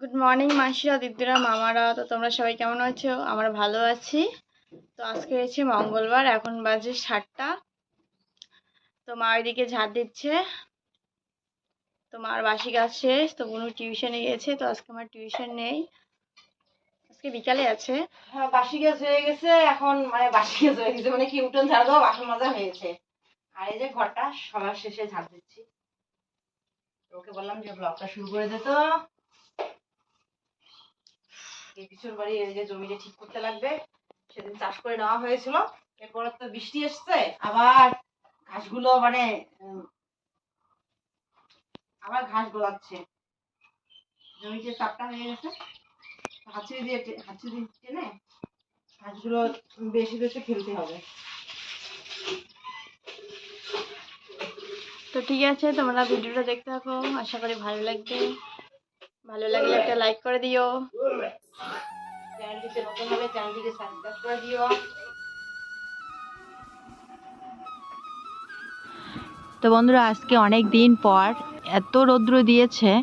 Good morning মাসিরা দিদিরা মামারা। তো তোমরা সবাই কেমন আছো? আমরা ভালো আছি। তো আজকে হচ্ছে মঙ্গলবার, এখন বাজে সাতটা। তো মা ওইদিকে ঝাড় দিচ্ছে। তো মার বাসি কাজ শেষ, তো বোনু টিউশনে গেছে, তো আজকে আমার টিউশন নেই। আজকে বিকালে আছে। হ্যাঁ বাসি গ্যাস হয়ে গেছে, এখন মানে বাসি গ্যাস হয়ে গেছে। মানে কি উঠোন ঝাড় দেওয়া, বাসন মাজা হয়েছে। আর এই যে ঘরটা, সবার শেষে ঝাড় দিচ্ছি। ওকে বললাম যে ব্লগটা শুরু করে দে তো। এই পিছন বাড়ি, এই যে জমিটা ঠিক করতে লাগবে, সেদিন চাষ করে নেওয়া হয়েছিল। এরপর তো বৃষ্টি এসছে, আবার ঘাসগুলো মানে আবার ঘাস গোলাচ্ছে। জমিতে চাপটা হয়ে গেছে। হাঁচি দিয়ে টে- হাঁচি দিয়ে টেনে ঘাসগুলো বেশি বেশি খেলতে হবে। তো ঠিক আছে, তোমরা ভিডিওটা দেখতে থাকো। আশা করি ভালো লাগবে। ভালো লাগলে একটা লাইক করে দিও। দিও। তো বন্ধুরা, আজকে অনেক দিন পর এত রৌদ্র দিয়েছে,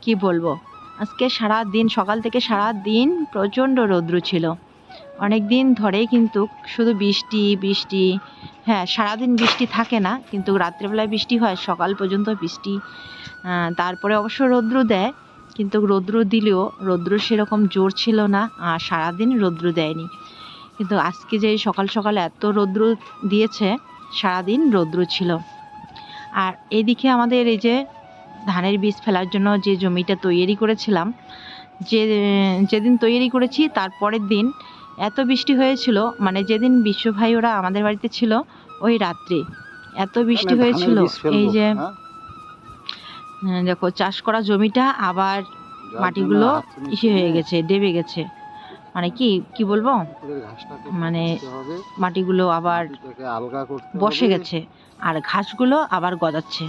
কি বলব? আজকে সারা দিন সকাল থেকে সারা দিন প্রচণ্ড রৌদ্র ছিল। অনেক দিন ধরেই কিন্তু শুধু বৃষ্টি বৃষ্টি হ্যাঁ সারাদিন বৃষ্টি থাকে না, কিন্তু রাত্রেবেলায় বৃষ্টি হয়, সকাল পর্যন্ত বৃষ্টি। তারপরে অবশ্য রৌদ্র দেয়, কিন্তু রৌদ্র দিলেও, রৌদ্র সেরকম জোর ছিল না, আর সারাদিন রৌদ্র দেয়নি। কিন্তু আজকে যে সকাল সকাল এত রৌদ্র দিয়েছে, সারাদিন রৌদ্র ছিল। আর এদিকে আমাদের এই যে ধানের বীজ ফেলার জন্য যে জমিটা তৈরি করেছিলাম, যে, যেদিন তৈরি করেছি, তারপরের দিন এত বৃষ্টি হয়েছিল মানে যেদিন বিশ্বভাই ওরা আমাদের বাড়িতে ছিল ওই রাত্রে এত বৃষ্টি হয়েছিল এই যে হ্যাঁ? দেখো চাষ করা জমিটা আবার মাটিগুলো ইসে হয়ে গেছে ডেবে গেছে। মানে কি কি বলব? মানে মাটিগুলো আবার বসে গেছে আর ঘাসগুলো আবার গজাচ্ছে।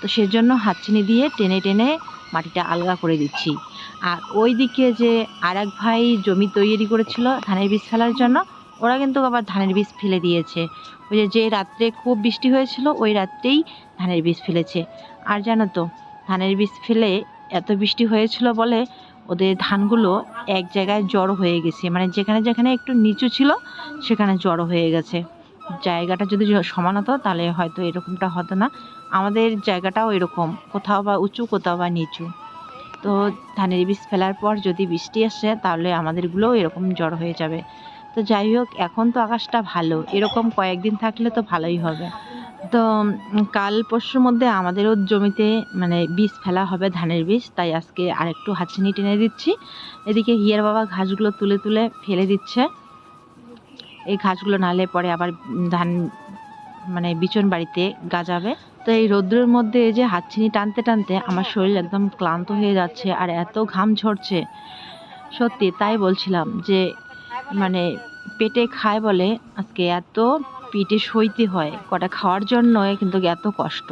তো সেজন্য হাতছিনি দিয়ে টেনে টেনে মাটিটা আলগা করে দিচ্ছি। আর ওই দিকে যে আর এক ভাই জমি তৈরি করেছিল ধানের বীজ ফেলার জন্য, ওরা কিন্তু আবার ধানের বীজ ফেলে দিয়েছে। ওই যে যে রাত্রে খুব বৃষ্টি হয়েছিল, ওই রাত্রেই ধানের বীজ ফেলেছে। আর জানো তো, ধানের বীজ ফেলে এত বৃষ্টি হয়েছিল বলে ওদের ধানগুলো এক জায়গায় জড়ো হয়ে গেছে। মানে যেখানে যেখানে একটু নিচু ছিল, সেখানে জড়ো হয়ে গেছে। জায়গাটা যদি সমান হতো, তাহলে হয়তো এরকমটা হতো না। আমাদের জায়গাটাও এরকম, কোথাও বা উঁচু, কোথাও বা নিচু। তো ধানের বীজ ফেলার পর যদি বৃষ্টি আসে, তাহলে আমাদেরগুলোও এরকম জড় হয়ে যাবে। তো যাই হোক, এখন তো আকাশটা ভালো। এরকম কয়েকদিন থাকলে তো ভালোই হবে। তো কাল পরশুর মধ্যে আমাদেরও জমিতে মানে বীজ ফেলা হবে ধানের বীজ। তাই আজকে আরেকটু হাঁচিনি টেনে দিচ্ছি। এদিকে হিয়ার বাবা ঘাসগুলো তুলে তুলে ফেলে দিচ্ছে। এই ঘাসগুলো নালে পরে আবার ধান মানে বিচন বাড়িতে গাজাবে। তো এই রৌদ্রের মধ্যে এই যে হাতছিনি টানতে টানতে আমার শরীর একদম ক্লান্ত হয়ে যাচ্ছে আর এত ঘাম ঝরছে। সত্যি তাই বলছিলাম যে মানে পেটে খায় বলে আজকে এত পেটে সইতে হয় কটা খাওয়ার জন্য কিন্তু এত কষ্ট।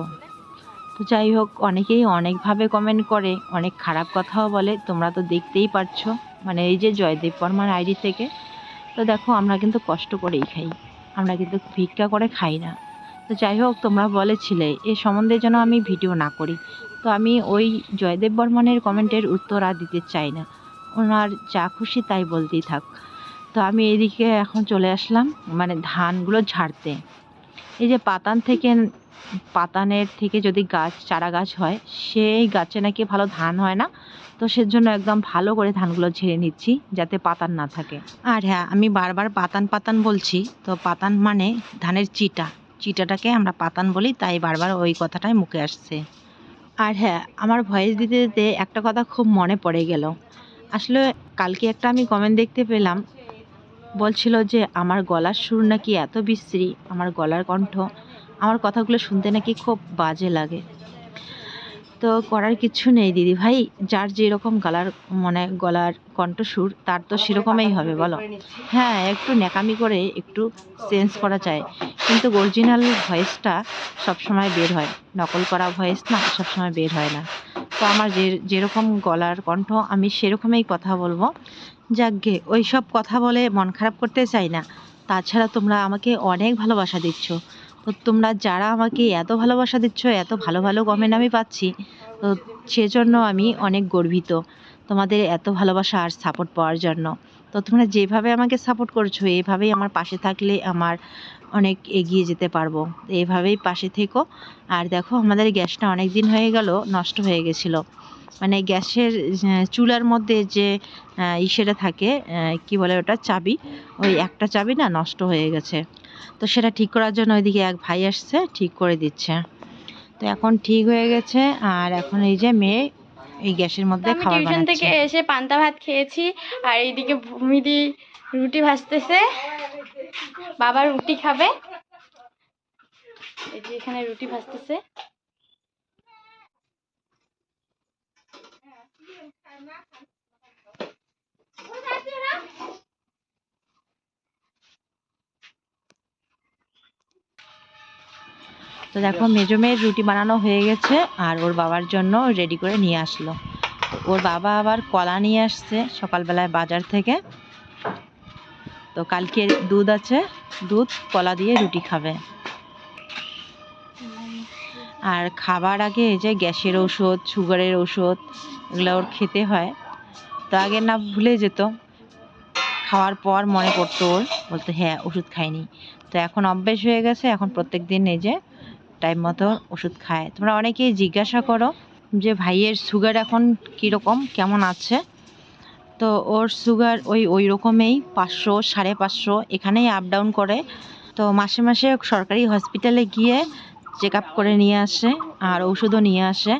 তো যাই হোক অনেকেই অনেকভাবে কমেন্ট করে অনেক খারাপ কথাও বলে তোমরা তো দেখতেই পারছ। মানে এই যে জয়দেব বর্মার আইডি থেকে তো দেখো, আমরা কিন্তু কষ্ট করেই খাই। আমরা কিন্তু ভিক্ষা করে খাই না। তো যাই হোক, তোমরা বলেছিলে, এ সম্বন্ধে যেন আমি ভিডিও না করি। তো আমি ওই জয়দেব বর্মনের কমেন্টের উত্তর আর দিতে চাই না। ওনার যা খুশি তাই বলতেই থাক। তো আমি এদিকে এখন চলে আসলাম মানে ধানগুলো ঝাড়তে। এই যে পাতান থেকে পাতানের থেকে যদি গাছ, চারা গাছ হয়, সেই গাছে নাকি ভালো ধান হয় না। তো সেজন্য একদম ভালো করে ধানগুলো ঝেড়ে নিচ্ছি যাতে পাতান না থাকে। আর হ্যাঁ আমি বারবার পাতান পাতান বলছি। তো পাতান মানে ধানের চিটা। চিটাটাকে আমরা পাতান বলি, তাই বারবার ওই কথাটাই মুখে আসছে। আর হ্যাঁ আমার ভয়েস দিতে দিতে একটা কথা খুব মনে পড়ে গেল। আসলে কালকে একটা আমি কমেন্ট দেখতে পেলাম। বলছিল যে, আমার গলার সুর নাকি এত বিশ্রী। আমার গলার কণ্ঠ আমার কথাগুলো শুনতে নাকি খুব বাজে লাগে। তো করার কিছু নেই দিদি ভাই, যার যেরকম গলার মানে গলার কণ্ঠসুর, তার তো সেরকমই হবে, বলো। হ্যাঁ একটু ন্যাকামি করে একটু চেঞ্জ করা যায়। কিন্তু অরিজিনাল ভয়েসটা সবসময় বের হয়। নকল করা ভয়েস না, সবসময় বের হয় না। তো আমার যে, যেরকম গলার কণ্ঠ, আমি সেরকমই কথা বলব। যাকগে ওই সব কথা বলে মন খারাপ করতে চাই না। তাছাড়া তোমরা আমাকে অনেক ভালোবাসা দিচ্ছ। তোমরা যারা আমাকে এত ভালোবাসা দিচ্ছ, এত ভালো ভালো কমেন্ট আমি পাচ্ছি, তো সেজন্য আমি অনেক গর্বিত তোমাদের এত ভালোবাসা আর সাপোর্ট পাওয়ার জন্য। তো তোমরা যেভাবে আমাকে সাপোর্ট করছ, এভাবেই আমার পাশে থাকলে আমার অনেক এগিয়ে যেতে পারব। তো এইভাবেই পাশে থেকো। আর দেখো, আমাদের গ্যাসটা অনেক দিন হয়ে গেল, নষ্ট হয়ে গেছিল। মানে গ্যাসের চুলার মধ্যে যে ইসেটা থাকে কি বলে ওটা চাবি ওই একটা চাবি না নষ্ট হয়ে গেছে। তো সেটা ঠিক করার জন্য ওইদিকে এক ভাই আসছে ঠিক করে দিচ্ছে। তো এখন ঠিক হয়ে গেছে আর এখন এই যে মেয়ে এই গ্যাসের মধ্যে খাবার টিউশন থেকে এসে পান্তা ভাত খেয়েছি আর এইদিকে ভূমিদি রুটি ভাজতেছে। বাবা রুটি খাবে। এই যে এখানে রুটি ভাজতেছে। তো দেখো মেজো মেয়ের রুটি বানানো হয়ে গেছে আর ওর বাবার জন্য রেডি করে নিয়ে আসলো। ওর বাবা আবার কলা নিয়ে আসছে সকালবেলায় বাজার থেকে। তো কালকে দুধ আছে, দুধ কলা দিয়ে রুটি খাবে। আর খাবার আগে এই যে গ্যাসের ওষুধ সুগারের ওষুধ এগুলো ওর খেতে হয়। তো আগে না ভুলে যেত। খাওয়ার পর মনে পড়তো ওর। বলতো হ্যাঁ ওষুধ খাইনি। তো এখন অভ্যেস হয়ে গেছে। এখন প্রত্যেক দিন এই যে টাইম মতো ওষুধ খায়। তোমরা অনেকেই জিজ্ঞাসা করো যে ভাইয়ের সুগার এখন কীরকম, কেমন আছে? তো ওর সুগার ওই ওই রকমই, পাঁচশো, সাড়ে পাঁচশো, এখানেই আপ ডাউন করে। তো মাসে মাসে সরকারি হসপিটালে গিয়ে চেক আপ করে নিয়ে আসে আর ওষুধও নিয়ে আসে।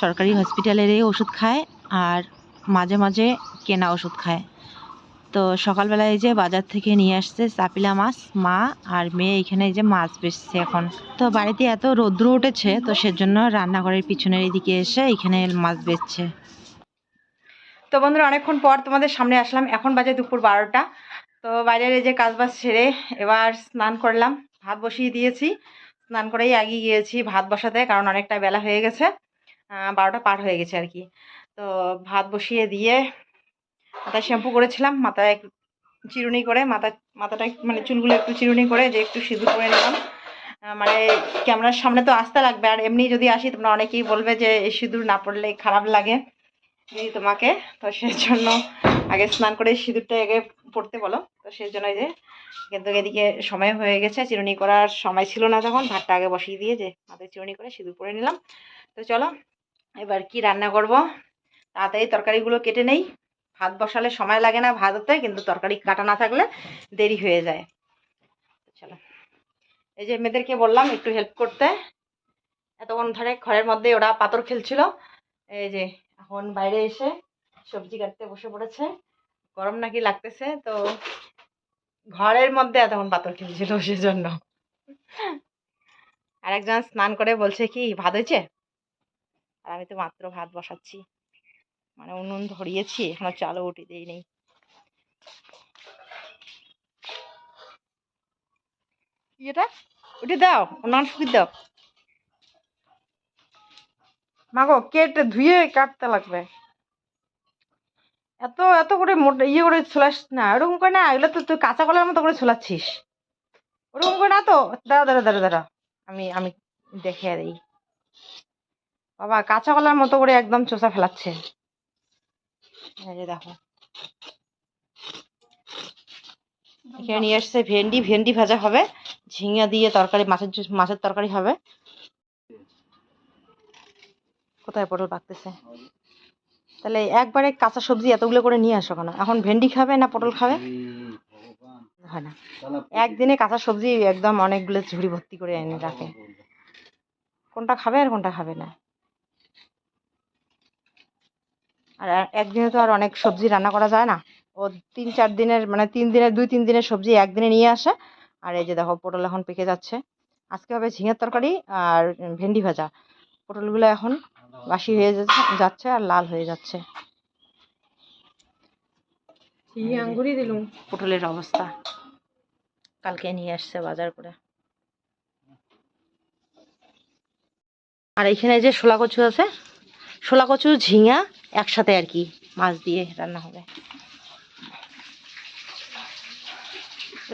সরকারি হসপিটালেরই ওষুধ খায় আর মাঝে মাঝে কেনা ওষুধ খায়। তো সকালবেলায় এই যে বাজার থেকে নিয়ে আসছে চাপিলা মাছ, মা আর মেয়ে এখানে এই যে মাছ বেচছে এখন। তো বাড়িতে এত রৌদ্র উঠেছে, তো সেজন্য রান্নাঘরের পিছনের এদিকে এসে এখানে মাছ বেচছে। তো বন্ধুরা, অনেকক্ষণ পর তোমাদের সামনে আসলাম। এখন বাজে দুপুর বারোটা। তো বাইরের এই যে কাজবাজ সেরে এবার স্নান করলাম। ভাত বসিয়ে দিয়েছি। স্নান করেই এগিয়ে গিয়েছি। ভাত বসাতে, কারণ অনেকটা বেলা হয়ে গেছে। বারোটা পার হয়ে গেছে আর কি। তো ভাত বসিয়ে দিয়ে মাথায় শ্যাম্পু করেছিলাম, মাথায় একটু চিরুনি করে, মাথা, মাথাটা মানে চুলগুলো একটু চিরুনি করে, যে একটু সিঁদুর করে নিলাম। মানে ক্যামেরার সামনে তো আসতে লাগবে, আর এমনি যদি আসি তোমরা অনেকেই বলবে যে এই সিঁদুর না পড়লে খারাপ লাগে দিদি তোমাকে। তো সেই জন্য আগে স্নান করে সিঁদুরটা আগে পড়তে বলো। তো সেই জন্য এই যে কিন্তু এদিকে সময় হয়ে গেছে, চিরুনি করার সময় ছিল না তখন, ভাতটা আগে বসিয়ে দিয়ে যে মাথায় চিরুনি করে সিঁদুর পরে নিলাম। তো চলো, এবার কি রান্না করব? তাড়াতাড়ি তরকারিগুলো কেটে নেই। ভাত বসালে সময় লাগে না ভাত হতে কিন্তু তরকারি কাটা না থাকলে দেরি হয়ে যায়। চলো। এই যে মেয়েদেরকে বললাম একটু হেল্প করতে। এতক্ষণ ধরে ঘরের মধ্যে ওরা পাথর খেলছিল। এই যে এখন বাইরে এসে সবজি কাটতে বসে পড়েছে। গরম নাকি লাগতেছে, তো ঘরের মধ্যে এতক্ষণ পাথর খেলছিল সেজন্য। আর একজন স্নান করে বলছে কি, ভাত হয়েছে? আর আমি তো মাত্র ভাত বসাচ্ছি। মানে উনুন ধরিয়েছি, এখনও চালও উঠে দিই নেই এটা উঠে দাও উনান শুকিয়ে দাও। মাগো, কেটে ধুয়ে কাটতে লাগবে। এত এত করে মোটা ইয়ে করে ছোলাস না, ওরকম করে না, এগুলো তো তুই কাঁচা কলার মতো করে ছোলাচ্ছিস। ওরকম করে না তো, দাঁড়া দাঁড়া দাঁড়া দাঁড়া, আমি আমি দেখে দিই বাবা, কাঁচা কলার মতো করে একদম চোষা ফেলাচ্ছে। এই যে দেখো। এখানে নিয়ে এসছে ভেন্ডি ভেন্ডি ভাজা হবে। ঝিঙা দিয়ে তরকারি মাছের মাছের তরকারি হবে। কোথায় পটল পাকতেছে? তাহলে একবারে কাঁচা সবজি এতগুলো করে নিয়ে আসো কেন? এখন ভেন্ডি খাবে না পটল খাবে? হয় না। একদিনে কাঁচা সবজি একদম অনেকগুলো ঝুড়ি ভর্তি করে এনে রাখে। কোনটা খাবে আর কোনটা খাবে না? আর একদিনে তো আর অনেক সবজি রান্না করা যায় না। ও তিন চার দিনের মানে তিন দিনের দুই তিন দিনের সবজি একদিনে নিয়ে আসে। আর এই যে দেখো পটল এখন পেকে যাচ্ছে। আজকে হবে ঝিঙের তরকারি আর ভেন্ডি ভাজা। পটলগুলো এখন বাসি হয়ে যাচ্ছে যাচ্ছে আর লাল হয়ে যাচ্ছে। আঙ্গুরি দিলুম? পটলের অবস্থা। কালকে নিয়ে আসছে বাজার করে। আর এখানে যে শোলা কচু আছে শোলা কচু ঝিঙা একসাথে আর কি মাছ দিয়ে রান্না হবে।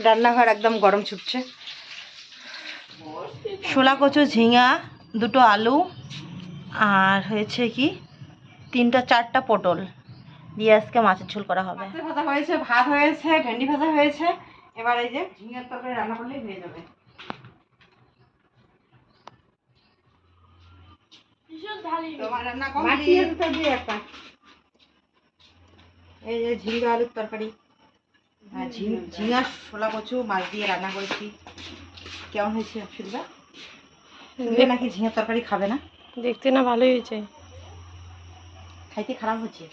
রান্নাঘর একদম গরম ছুটছে। শোলা কচু ঝিঙা, দুটো আলু আর হয়েছে কি তিনটা, চারটা পটল দিয়ে আজকে মাছের ঝোল করা হবে। ভাত হয়েছে, ভেন্ডি ভাজা হয়েছে। এবার এই যে ঝিঙের তরকারি রান্না করলেই হয়ে যাবে। তোমার রান্না কমপ্লিট এই যে ঝিঙ্গা আলুর তরকারি। আর ঝিঙা শোলা কচু মাছ দিয়ে রান্না করেছি। কেমন হয়েছে অসুবিধা তুমি নাকি ঝিঙের তরকারি খাবে না? দেখতে না ভালোই হয়েছে। খাইতে খারাপ হচ্ছে?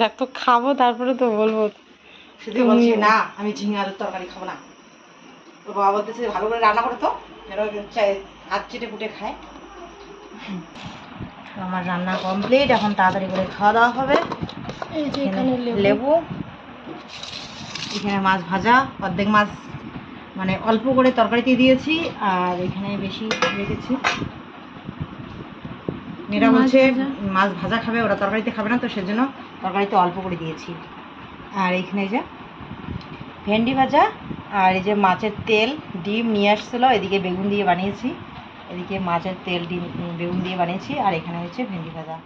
দেখ তো খাব তারপরে তো বলব। শুধু বলছি না আমি ঝিঙে আলুর তরকারি খাব না। ওর বাবা বলতেছে ভালো করে রান্না করো তো। হাত চেটে ফুটে খায়। আমার রান্না কমপ্লিট এখন তাড়াতাড়ি করে খাওয়া দাওয়া হবে। লেবু। এখানে মাছ ভাজা অর্ধেক মাছ মানে অল্প করে তরকারিতে দিয়েছি আর এখানে বেশি রেখেছি। মেয়েরা বলছে? মাছ ভাজা খাবে ওরা তরকারিতে খাবে না তো সেজন্য তরকারিতে অল্প করে দিয়েছি। আর এখানে যে ভেন্ডি ভাজা আর এই যে মাছের তেল ডিম নিয়ে আসছিল এদিকে বেগুন দিয়ে বানিয়েছি। এদিকে মাছের তেল ডিম উম, বেগুন দিয়ে বানিয়েছি আর এখানে হচ্ছে ভেন্ডি ভাজা।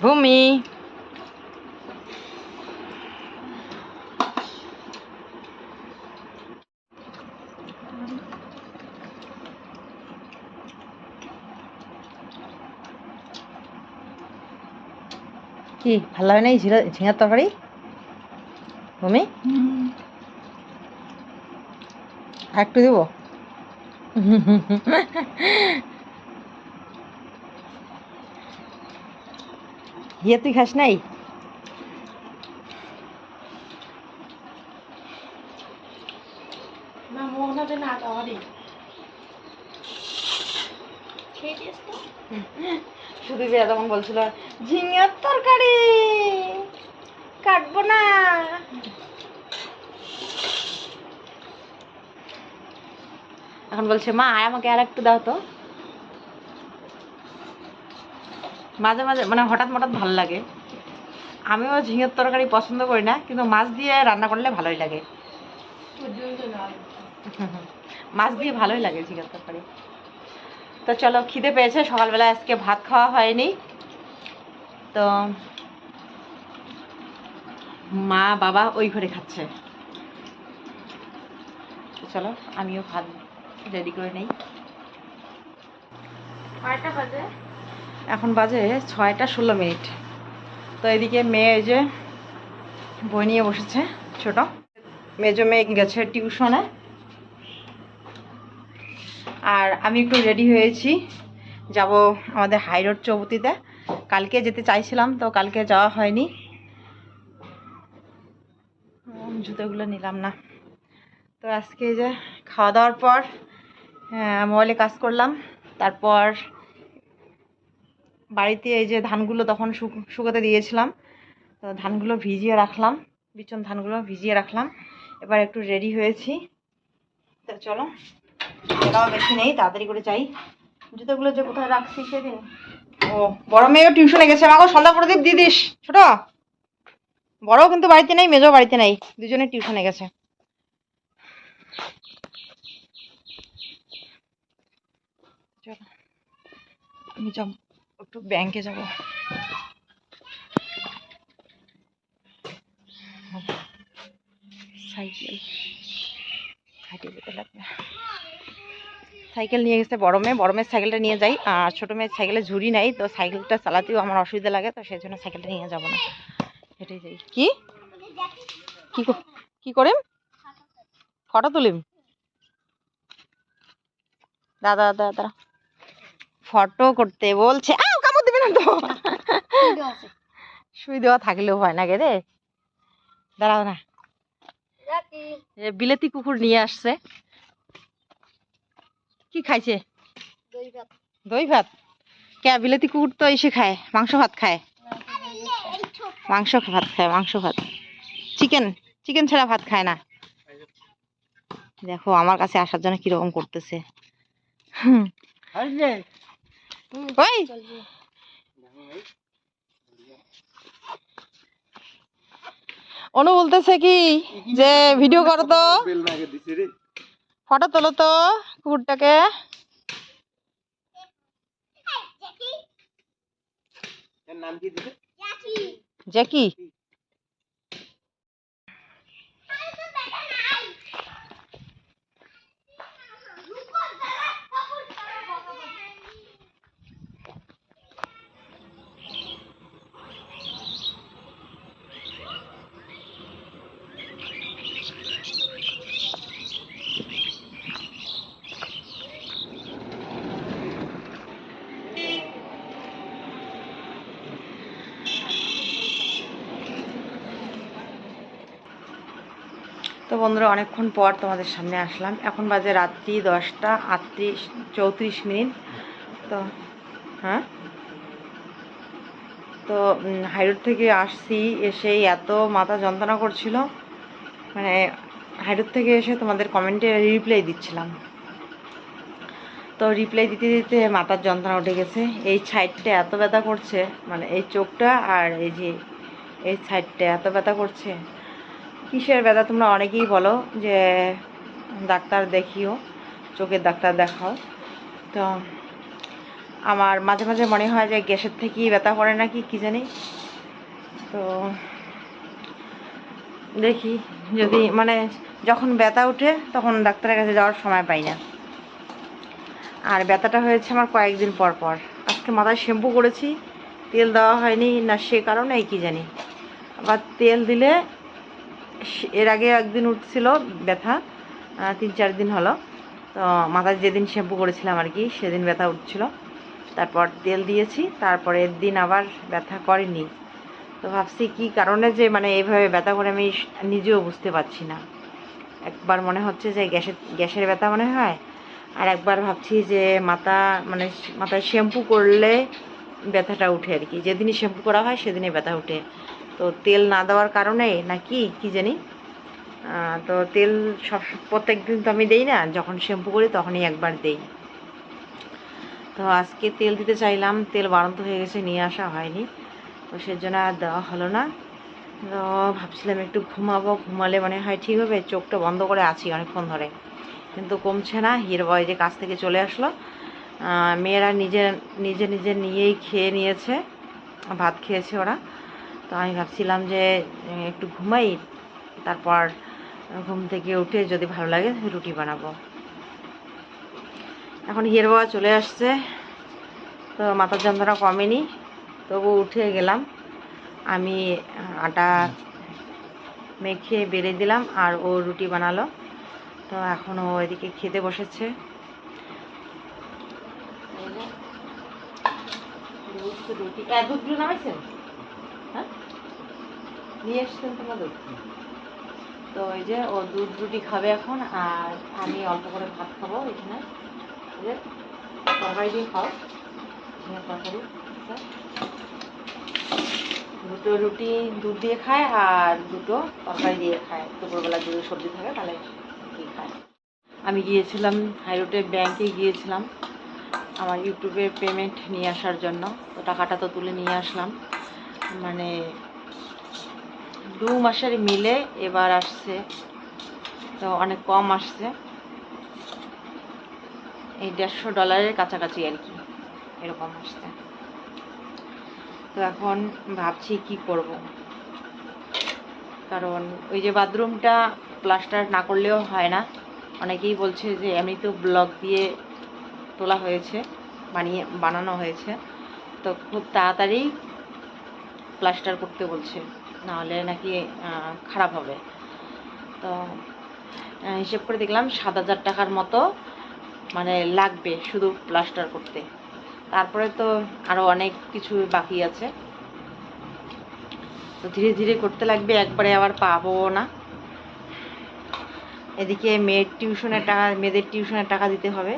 ভূমি। কি, ভালো লাগে না এই ঝিঙা, ঝিঙার তরকারি? মমি? একটু দেবো? ইয়ে তুই খাস নাই না মোহনাতে না তাহলে শুধু বিয়া তখন বলছিল, ঝিঙের তরকারি। কাটবো না। এখন বলছে, মা, আমাকে আর একটু দাও তো। মাঝে মাঝে মানে হঠাৎ হঠাৎ ভালো লাগে। আমিও ঝিঙের তরকারি পছন্দ করি না, কিন্তু মাছ দিয়ে রান্না করলে ভালোই লাগে। মাছ দিয়ে ভালোই লাগে ঝিঙের তরকারি। তো চলো, খিদে পেয়েছে সকালবেলা আজকে ভাত খাওয়া হয়নি। তো মা বাবা ওই ঘরে খাচ্ছে। চলো আমিও ভাত রেডি করে নেই। বাজে? এখন বাজে ছয়টা ষোলো মিনিট। তো এদিকে মেয়ে যে বই নিয়ে বসেছে ছোট। মেজো মেয়ে গেছে টিউশনে। আর আমি একটু রেডি হয়েছি। যাব আমাদের হাই রোড চৌবতিতে কালকে যেতে চাইছিলাম, তো কালকে যাওয়া হয়নি। জুতোগুলো নিলাম না। তো আজকে যে খাওয়া দাওয়ার পর মোবাইলে কাজ করলাম। তারপর বাড়িতে এই যে ধানগুলো তখন শুক- শুকোতে দিয়েছিলাম। তো ধানগুলো ভিজিয়ে রাখলাম, বিচন ধানগুলো ভিজিয়ে রাখলাম। এবার একটু রেডি হয়েছি। তো চলো জায়গাও বেশি নেই, তাড়াতাড়ি করে যাই। জুতোগুলো যে কোথায় রাখছি সেদিন। ও, বড় মেয়েও টিউশনে গেছে। আমাকে সন্ধ্যা প্রদীপ দিয়ে দিস, ছোট। বড়ও কিন্তু বাড়িতে নেই, মেজও বাড়িতে নেই। দুজনে টিউশনে গেছে। আমি যাব একটু ব্যাংকে যাব। সাইকেল। হাঁটিয়ে যেতে লাগবে। সাইকেল নিয়ে গেছে বড় মেয়ে বড় মেয়ের সাইকেলটা নিয়ে যাই। আর ছোটো মেয়ের সাইকেলে ঝুড়ি নাই তো সাইকেলটা চালাতেও আমার অসুবিধা লাগে তো সেই জন্য সাইকেলটা নিয়ে যাব না। হেঁটেই যাই। কি? কি কর- করিম? ফটো তুলিম? দাদা দাদা দাদা ফটো করতে বলছে আও কামড় দিবে না তো। শুই দেওয়া থাকলেও হয় না গে রে। দাঁড়াও না। বিলেতি কুকুর নিয়ে আসছে। কি খাইছে? দই ভাত। কে বিলাতি কুকুর তো এসে খায় মাংস ভাত খায়? মাংস ভাত খায় মাংস ভাত। চিকেন চিকেন ছাড়া ভাত খায় না। দেখো আমার কাছে আসার জন্য কীরকম করতেছে। ওই! অনু বলতেছে কি যে ভিডিও করো তো। বেল নাগে দিছে রে। ফটো তোলো তো কুকুরটাকে। নাম কি জ্যাকি বন্ধুরা, অনেকক্ষণ পর তোমাদের সামনে আসলাম। এখন বাজে রাত্রি দশটা আটত্রিশ, চৌত্রিশ মিনিট। তো হ্যাঁ? তো হাইরোড থেকে আসছি, এসেই এত মাথা যন্ত্রণা করছিল। মানে হাইরোড থেকে এসে তোমাদের কমেন্টে রিপ্লাই দিচ্ছিলাম। তো রিপ্লাই দিতে দিতে মাথার যন্ত্রণা উঠে গেছে। এই সাইডটা এত ব্যথা করছে মানে এই চোখটা আর এই যে এই সাইডটা এত ব্যথা করছে। কিসের ব্যথা তোমরা অনেকেই বলো যে, ডাক্তার দেখিও, চোখের ডাক্তার দেখাও। তো আমার মাঝে মাঝে মনে হয় যে গ্যাসের থেকেই ব্যথা করে নাকি, কি জানি। তো দেখি, যদি মানে যখন ব্যথা ওঠে তখন ডাক্তারের কাছে যাওয়ার সময় পাই না। আর ব্যথাটা হয়েছে আমার কয়েকদিন পর পর। আজকে মাথায় শ্যাম্পু করেছি, তেল দেওয়া হয়নি না সে কারণে, কি জানি। আবার তেল দিলে এর আগে একদিন উঠছিল ব্যথা তিন চার দিন হলো। তো মাথায় যেদিন শ্যাম্পু করেছিলাম আর কি, সেদিন ব্যথা উঠছিল। তারপর তেল দিয়েছি, তারপরের দিন আবার ব্যথা করেনি। তো ভাবছি কি কারণে যে মানে এইভাবে ব্যথা করে আমি নিজেও বুঝতে পারছি না। একবার মনে হচ্ছে যে গ্যাসের গ্যাসের ব্যথা মনে হয়, আর একবার ভাবছি যে মাথা মানে মাথায় শ্যাম্পু করলে ব্যথাটা উঠে আর কি। যেদিনই শ্যাম্পু করা হয়, সেদিনই ব্যথা উঠে। তো তেল না দেওয়ার কারণে নাকি, কি জানি? তো তেল সব, প্রত্যেক দিন তো আমি দেই না, যখন শ্যাম্পু করি তখনই একবার দেই। তো আজকে তেল দিতে চাইলাম, তেল বাড়ন্ত হয়ে গেছে, নিয়ে আসা হয়নি। তো সেজন্য আর দেওয়া হলো না। তো ভাবছিলাম একটু ঘুমাবো, ঘুমালে মনে হয় ঠিক হবে, চোখটা বন্ধ করে আছি অনেকক্ষণ ধরে। কিন্তু কমছে না, হির বয় যে কাছ থেকে চলে আসলো। মেয়েরা নিজে নিজে নিজে নিয়েই খেয়ে নিয়েছে, ভাত খেয়েছে ওরা। তো আমি ভাবছিলাম যে একটু ঘুমাই, তারপর ঘুম থেকে উঠে যদি ভালো লাগে রুটি বানাবো। এখন হিয়ের বাবা চলে আসছে, তো মাথার যন্ত্রণা কমেনি, তবু উঠে গেলাম। আমি আটা মেখে বেড়ে দিলাম আর ও রুটি বানালো। তো এখন ও এদিকে খেতে বসেছে। রুটি নামাইছেন? হ্যাঁ নিয়ে এসছেন তোমার দুধ তো ওই যে ও দুধ রুটি খাবে এখন, আর আমি অল্প করে ভাত খাব এখানে। যে তরকারি দিয়ে খাও। এখানে তরকারি দুটো রুটি দুধ দিয়ে খায়, আর দুটো তরকারি দিয়ে খায়। দুপুরবেলা যদি সবজি থাকে, তাহলে খায়? আমি গিয়েছিলাম হাইরোডে ব্যাংকে গিয়েছিলাম আমার ইউটিউবে পেমেন্ট নিয়ে আসার জন্য। তো টাকাটা তো তুলে নিয়ে আসলাম। মানে দু মাসের মিলে এবার আসছে। তো অনেক কম আসছে। এই দেড়শো ডলারের কাছাকাছি আর কি, এরকম আসছে। তো এখন ভাবছি কি করব। কারণ ওই যে বাথরুমটা প্লাস্টার না করলেও হয় না। অনেকেই বলছে যে এমনি তো ব্লক দিয়ে তোলা হয়েছে, বানিয়ে, বানানো হয়েছে। তো খুব তাড়াতাড়ি প্লাস্টার করতে বলছে, নাহলে নাকি খারাপ হবে। তো হিসেব করে দেখলাম সাত হাজার টাকার মতো মানে লাগবে শুধু প্লাস্টার করতে। তারপরে তো আরও অনেক কিছু বাকি আছে। তো ধীরে ধীরে করতে লাগবে, একবারে আবার পাবো না। এদিকে মেয়ের টিউশনের টাকা, মেয়েদের টিউশনের টাকা দিতে হবে।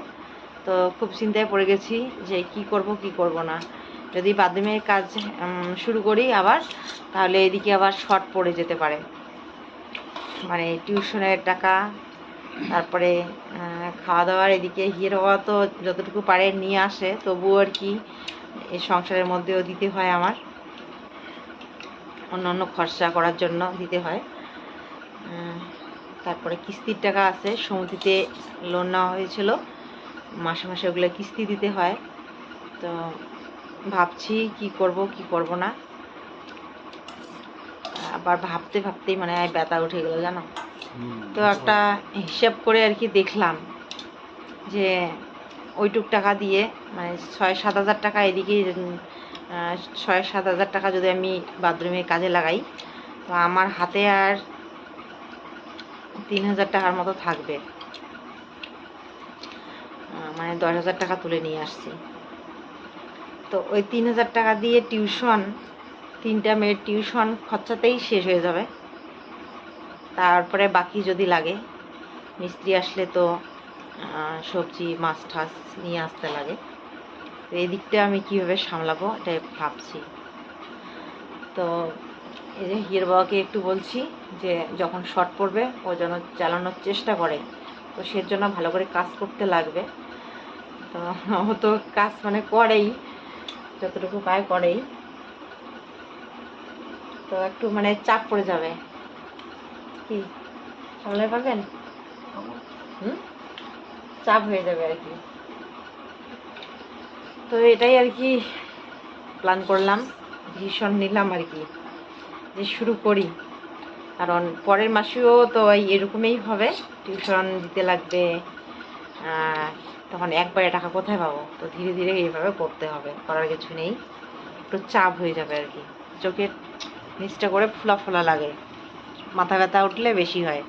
তো খুব চিন্তায় পড়ে গেছি যে কি করব কি করব না। যদি বাথরুমের কাজ শুরু করি আবার, তাহলে এদিকে আবার শর্ট পড়ে যেতে পারে। মানে টিউশনের টাকা, তারপরে খাওয়া দাওয়ার এদিকে হিয়ের বাবা তো যতটুকু পারে নিয়ে আসে, তবুও আর কি এই সংসারের মধ্যেও দিতে হয় আমার। অন্য অন্য খরচা করার জন্য দিতে হয়। তারপরে কিস্তির টাকা আছে, সমিতিতে লোন নেওয়া হয়েছিল। মাসে মাসে ওগুলো কিস্তি দিতে হয়। তো ভাবছি কি করব কি করব না। আবার ভাবতে ভাবতেই মানে ব্যথা উঠে গেল জানো? তো একটা হিসাব করে আর কি দেখলাম যে ওইটুক টাকা দিয়ে মানে ছয় সাত হাজার টাকা এদিকে ছয় সাত হাজার টাকা যদি আমি বাথরুমে কাজে লাগাই তো আমার হাতে আর তিন হাজার টাকার মতো থাকবে। মানে দশ হাজার টাকা তুলে নিয়ে আসছি। তো ওই তিন হাজার টাকা দিয়ে টিউশন, তিনটা মেয়ের টিউশন খরচাতেই শেষ হয়ে যাবে। তারপরে বাকি যদি লাগে, মিস্ত্রি আসলে তো সবজি, মাছ টাছ নিয়ে আসতে লাগে। তো এই দিকটা আমি কীভাবে সামলাবো এটাই ভাবছি। তো এই যে হিয়ের বাবাকে একটু বলছি যে, যখন শর্ট পড়বে, ও যেন চালানোর চেষ্টা করে। তো সের জন্য ভালো করে কাজ করতে লাগবে। তো ও তো কাজ মানে করেই। যতটুকু পায় করেই। তো একটু মানে চাপ পড়ে যাবে। কি? সামলাই পাবেন? হুম? চাপ হয়ে যাবে আর কি। তো এটাই আর কি প্ল্যান করলাম, ভীষণ নিলাম আর কি। যে শুরু করি। কারণ পরের মাসেও তো এরকমই হবে। টিউশন দিতে লাগবে তখন একবারে টাকা কোথায় পাবো? তো ধীরে ধীরে এইভাবে করতে হবে, করার কিছু নেই। একটু চাপ হয়ে যাবে আর কি। চোখের নিচটা করে ফোলা ফোলা লাগে। মাথা ব্যথা উঠলে বেশি হয়।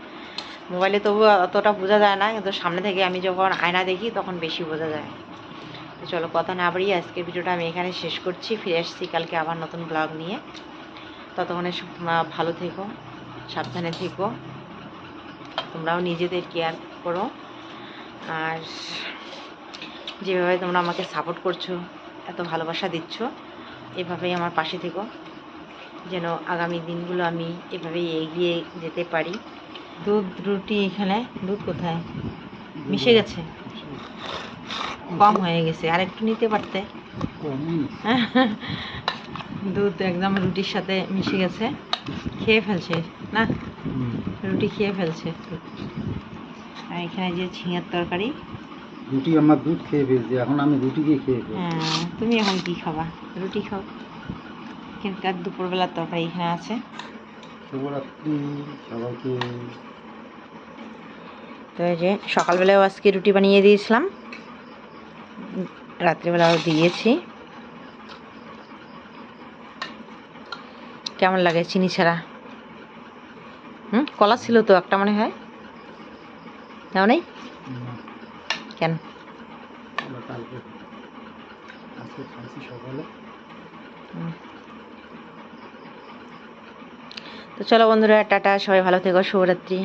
মোবাইলে তবু অতটা বোঝা যায় না, কিন্তু সামনে থেকে আমি যখন আয়না দেখি, তখন বেশি বোঝা যায়। তো চলো, কথা না বাড়িয়ে আজকের ভিডিওটা আমি এখানে শেষ করছি। ফিরে আসছি কালকে আবার নতুন ব্লগ নিয়ে। ততক্ষণে ভালো থেকো, সাবধানে থেকো। তোমরাও নিজেদের কেয়ার করো। আর যেভাবে তোমরা আমাকে সাপোর্ট করছ এত ভালোবাসা দিচ্ছ এভাবেই আমার পাশে থেকো। যেন আগামী দিনগুলো আমি এভাবেই এগিয়ে যেতে পারি। দুধ রুটি এখানে দুধ কোথায়? মিশে গেছে? কম হয়ে গেছে। আর একটু নিতে পারতে? দুধ একদম রুটির সাথে মিশে গেছে। খেয়ে ফেলছে না? রুটি খেয়ে ফেলছে। আর এখানে যে ঝিঙের তরকারি রুটি আমার দুধ খেয়ে ফেলছে এখন আমি রুটিকে খেয়ে ফেলছি। হ্যাঁ, তুমি এখন কি খাবা? রুটি খাও। এখানকার দুপুরবেলার তরকারি এখানে আছে। শুভরাত্রি সবাইকে। তো এই যে সকালবেলাও আজকে রুটি বানিয়ে দিয়েছিলাম। রাত্রিবেলাও দিয়েছি। কেমন লাগে চিনি ছাড়া? হুম কলা ছিল তো একটা মনে হয়। দাও নেই? কেন। তো চলো বন্ধুরা টাটা সবাই ভালো থেকো শুভরাত্রি।